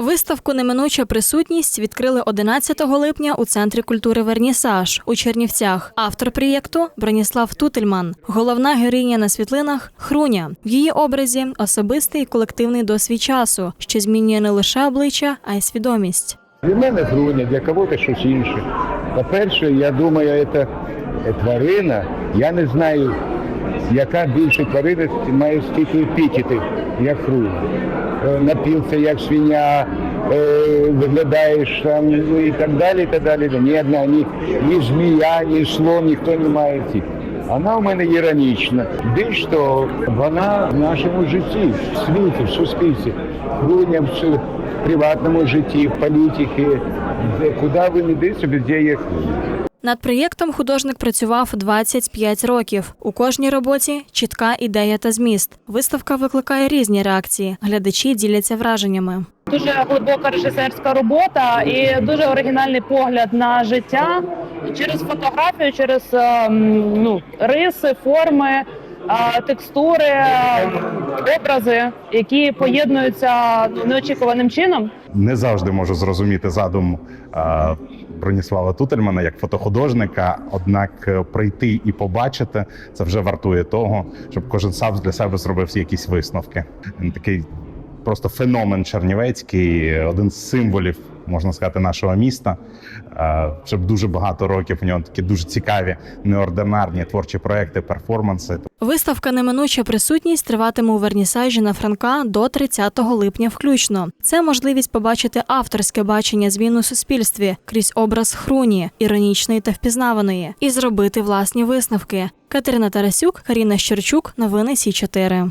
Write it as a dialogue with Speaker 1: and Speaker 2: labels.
Speaker 1: Виставку Неминуча присутність відкрили 11 липня у центрі культури Вернісаж у Чернівцях. Автор проєкту Броніслав Тутельман. Головна героїня на світлинах Хруня. В її образі особистий і колективний досвід часу, що змінює не лише обличчя, а й свідомість.
Speaker 2: Для мене груня, для кого-то щось інше. По-перше, я думаю, це тварина. Я не знаю, яка більше тварина має стільки епітетів, як груня. Е, Напівся, як свиня, е, виглядаєш там ну, і так далі. і так далі. Ні одна, ні, ні змія, ні слон, ніхто не має цих. Вона у мене іронічна. Більш того, вона в нашому житті, в світі, в суспільстві, груня в приватному житті, в політиці, куди ви не дивитеся, де є груня.
Speaker 1: Над проєктом художник працював 25 років. У кожній роботі чітка ідея та зміст. Виставка викликає різні реакції. Глядачі діляться враженнями.
Speaker 3: Дуже глибока режисерська робота і дуже оригінальний погляд на життя через фотографію, через ем, ну, риси, форми, текстури, образи, які поєднуються ну, неочікуваним чином.
Speaker 4: не завжди можу зрозуміти задум Броніслава Тутельмана як фотохудожника. Однак е, прийти і побачити це вже вартує того, щоб кожен сам для себе зробив якісь висновки. Такий просто феномен чернівецький, один з символів. Можна сказати, нашого міста. Е, Вже дуже багато років у нього такі дуже цікаві, неординарні творчі проекти, перформанси.
Speaker 1: Виставка Неминуча присутність триватиме у вернісажі на Франка до 30 липня включно. Це можливість побачити авторське бачення змін у суспільстві крізь образ хруні, іронічної та впізнаваної, і зробити власні висновки. Катерина Тарасюк, Каріна Щерчук, новини Сі 4